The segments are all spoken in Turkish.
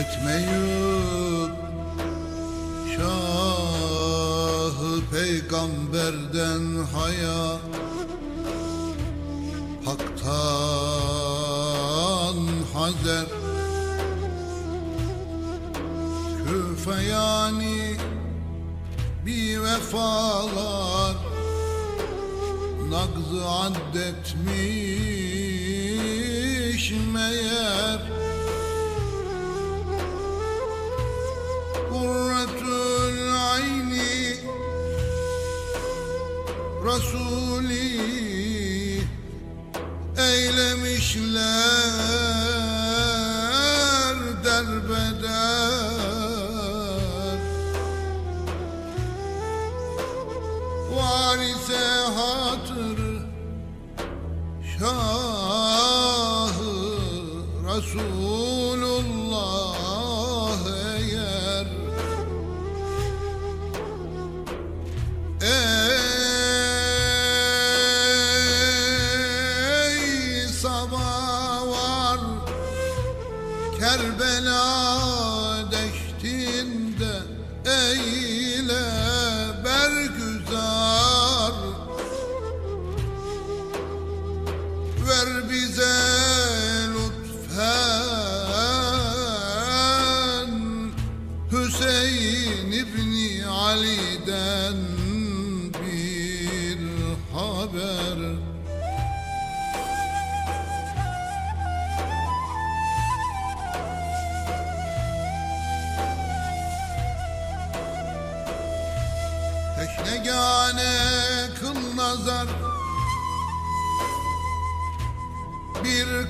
etmeyip Şahı peygamberden haya. Hak'tan hazer. Küfe yani bir vefalar. Nagzı addetmiş meğer Resulü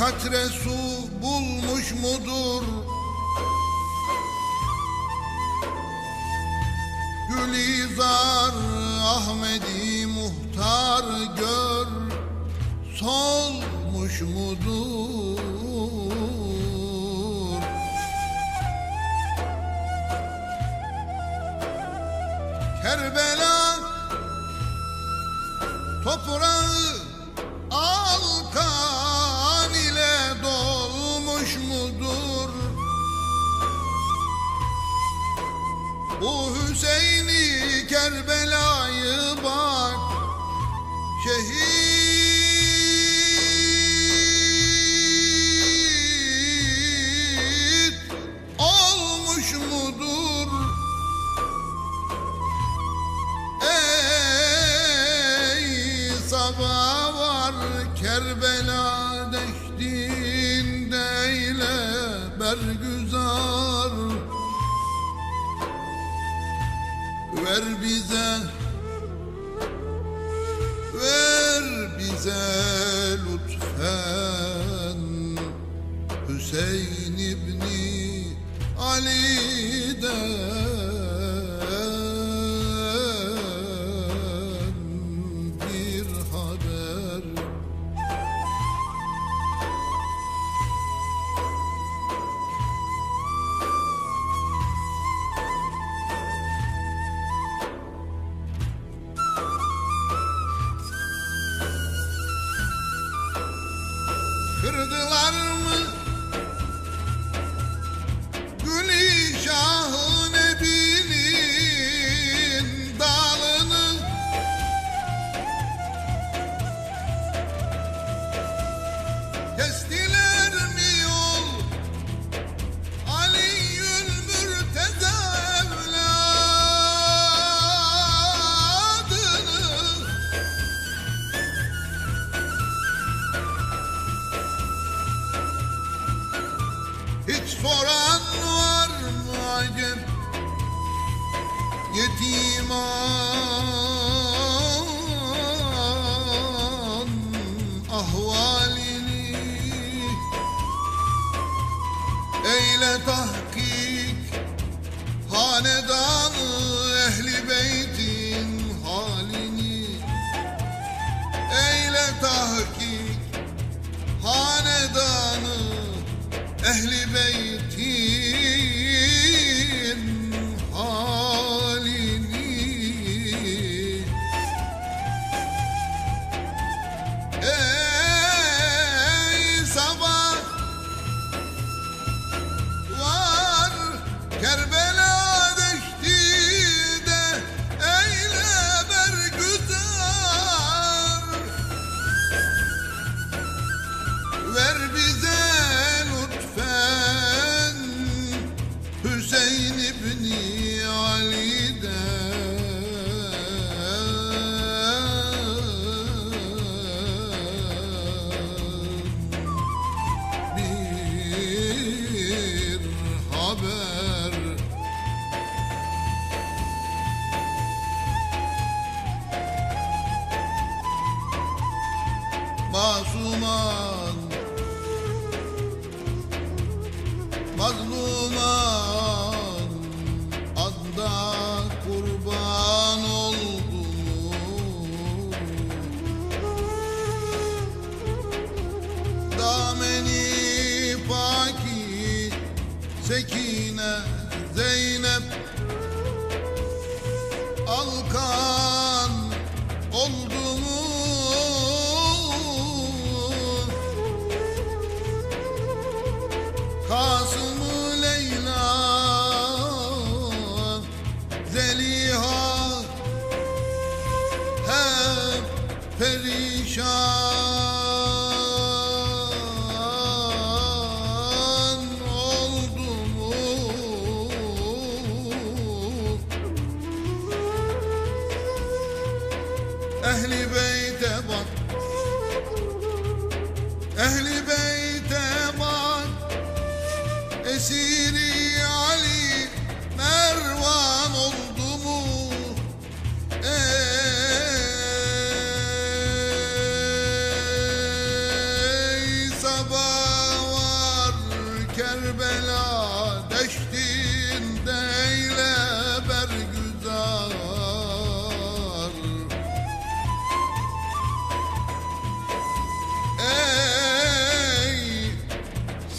katre su bulmuş mudur? Gülizar Ahmedi muhtar gör Solmuş mudur? Kerbela toprağı Bu Hüseyin'i Kerbela'yı bak şehit olmuş mudur? Ey sabah var Kerbela bize lütfen. Hüseyin İbni Ali'den Yetiman mazluma adda kurban oldum. Dameni paki sekine Zeynep. Alkan oldu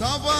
Salva!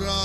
Nara.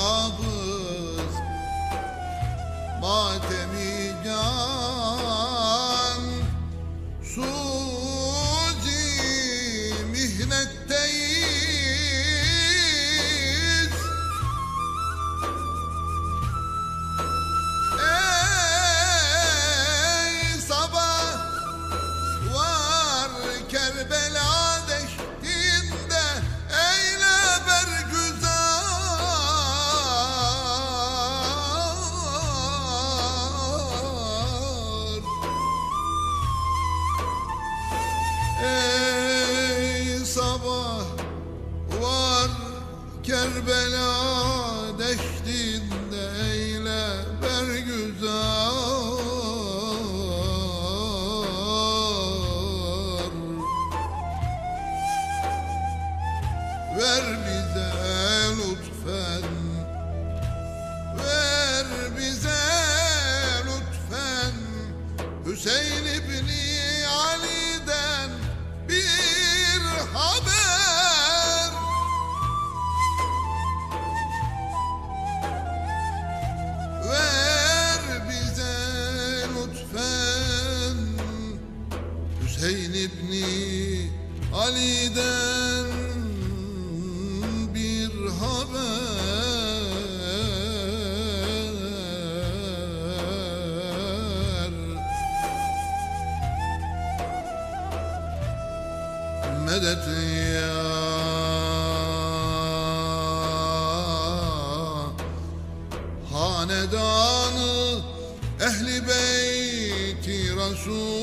Medet ya. Hanedanı ehli beyti Resul